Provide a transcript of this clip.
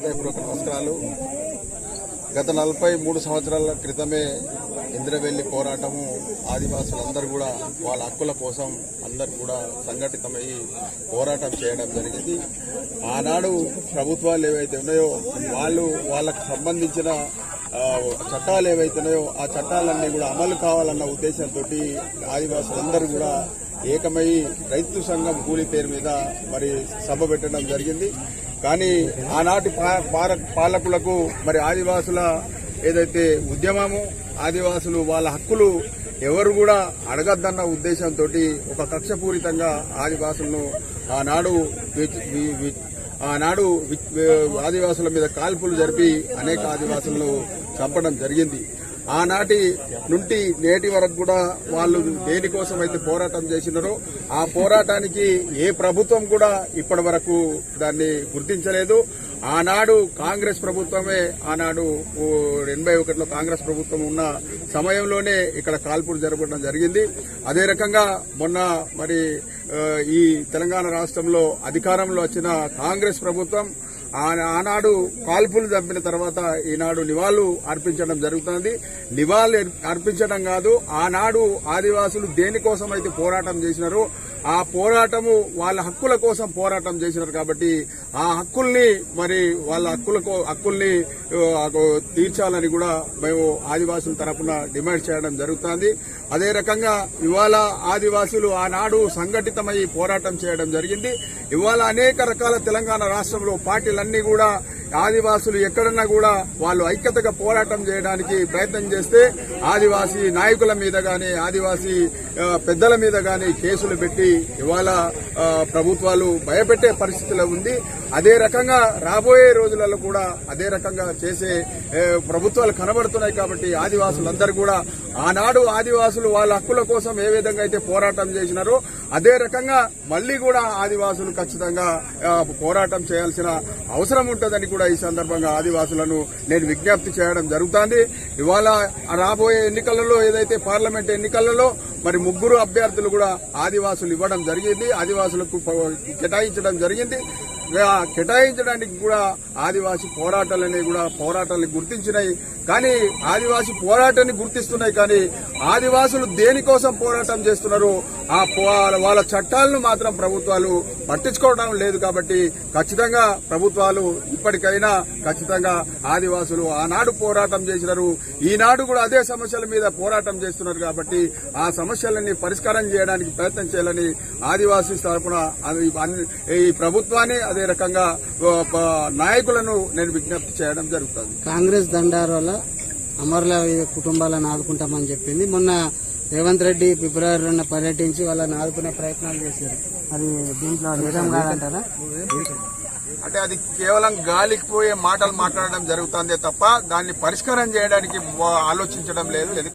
హృదయపూర్వక నమస్కారాలు. గత నలభై మూడు సంవత్సరాల క్రితమే ఇంద్రవెల్లి పోరాటము ఆదివాసులందరూ కూడా వాళ్ళ హక్కుల కోసం అందరు కూడా సంఘటితమై పోరాటం చేయడం జరిగింది. ఆనాడు ప్రభుత్వాలు ఏవైతే ఉన్నాయో వాళ్ళు వాళ్ళకు సంబంధించిన చట్టాలు చట్టాలు ఏవైతున్నాయో ఆ చట్టాలన్నీ కూడా అమలు కావాలన్న ఉద్దేశంతో ఆదివాసులందరూ కూడా ఏకమై రైతు సంఘం కూలీ పేరు మీద మరి సభ పెట్టడం జరిగింది. కానీ ఆనాటి పాలకులకు మరి ఆదివాసుల ఏదైతే ఉద్యమము ఆదివాసులు వాళ్ళ హక్కులు ఎవరు కూడా అడగద్దన్న ఉద్దేశంతో ఒక కక్షపూరితంగా ఆదివాసులను ఆనాడు ఆనాడు ఆదివాసుల మీద కాల్పులు జరిపి అనేక ఆదివాసులను చంపడం జరిగింది. ఆనాటి నుండి నేటి వరకు కూడా వాళ్ళు దేనికోసం అయితే పోరాటం చేసినారో ఆ పోరాటానికి ఏ ప్రభుత్వం కూడా ఇప్పటి వరకు దాన్ని గుర్తించలేదు. ఆనాడు కాంగ్రెస్ ప్రభుత్వమే ఆనాడు ఎనభై ఒకటిలో కాంగ్రెస్ ప్రభుత్వం ఉన్న సమయంలోనే ఇక్కడ కాల్పులు జరపడం జరిగింది. అదే రకంగా మొన్న మరి ఈ తెలంగాణ రాష్ట్రంలో అధికారంలో వచ్చిన కాంగ్రెస్ ప్రభుత్వం ఆనాడు కాల్పులు చంపిన తర్వాత ఈనాడు నివాళులు అర్పించడం జరుగుతుంది. నివాళులు అర్పించడం కాదు ఆనాడు ఆదివాసులు దేనికోసం అయితే పోరాటం చేసినారో ఆ పోరాటము వాళ్ళ హక్కుల కోసం పోరాటం చేసినారు కాబట్టి ఆ హక్కుల్ని మరి వాళ్ళ హక్కుల హక్కుల్ని తీర్చాలని కూడా మేము ఆదివాసుల తరపున డిమాండ్ చేయడం జరుగుతుంది. అదే రకంగా ఇవాళ ఆదివాసులు ఆనాడు సంఘటితమై పోరాటం చేయడం జరిగింది. ఇవాళ అనేక రకాల తెలంగాణ రాష్ట్రంలో పార్టీలన్నీ కూడా ఆదివాసులు ఎక్కడన్నా కూడా వాళ్ళు ఐక్యతగా పోరాటం చేయడానికి ప్రయత్నం చేస్తే ఆదివాసీ నాయకుల మీద గాని ఆదివాసీ పెద్దల మీద కానీ కేసులు పెట్టి ఇవాళ ప్రభుత్వాలు భయపెట్టే పరిస్థితిలో ఉంది. అదే రకంగా రాబోయే రోజులలో కూడా అదే రకంగా చేసే ప్రభుత్వాలు కనబడుతున్నాయి కాబట్టి ఆదివాసులందరూ కూడా ఆనాడు ఆదివాసులు వాళ్ళ హక్కుల కోసం ఏ విధంగా అయితే పోరాటం చేసినారో అదే రకంగా మళ్ళీ కూడా ఆదివాసులు ఖచ్చితంగా పోరాటం చేయాల్సిన అవసరం ఉంటుందని కూడా ఈ సందర్భంగా ఆదివాసులను నేను విజ్ఞప్తి చేయడం జరుగుతుంది. ఇవాళ రాబోయే ఎన్నికలలో ఏదైతే పార్లమెంట్ ఎన్నికలలో మరి ముగ్గురు అభ్యర్థులు కూడా ఆదివాసులు ఇవ్వడం జరిగింది. ఆదివాసులకు కేటాయించడం జరిగింది. కేటాయించడానికి కూడా ఆదివాసి పోరాటాలనే కూడా పోరాటాలను గుర్తించినాయి. కానీ ఆదివాసి పోరాటాన్ని గుర్తిస్తున్నాయి కానీ ఆదివాసులు దేనికోసం పోరాటం చేస్తున్నారు? ఆ వాళ్ళ చట్టాలను మాత్రం ప్రభుత్వాలు పట్టించుకోవడం లేదు కాబట్టి ఖచ్చితంగా ప్రభుత్వాలు ఇప్పటికైనా ఖచ్చితంగా ఆదివాసులు ఆనాడు పోరాటం చేసినారు. ఈనాడు కూడా అదే సమస్యల మీద పోరాటం చేస్తున్నారు కాబట్టి ఆ సమస్యలని పరిష్కారం చేయడానికి ప్రయత్నం చేయాలని ఆదివాసీ తరఫున ఈ ప్రభుత్వాన్ని అదే రకంగా నాయకులను నేను విజ్ఞప్తి చేయడం జరుగుతుంది. కాంగ్రెస్ దండారు వల్ల అమరుల కుటుంబాలను ఆదుకుంటామని చెప్పింది. మొన్న రేవంత్ రెడ్డి ఫిబ్రవరి రెండు పర్యటించి వాళ్ళని ఆదుకునే ప్రయత్నాలు చేశారు. అది దీంట్లో నిజం కాదంటారా? అంటే అది కేవలం గాలికి పోయే మాటలు మాట్లాడడం జరుగుతుందే తప్ప దాన్ని పరిష్కారం చేయడానికి ఆలోచించడం లేదు.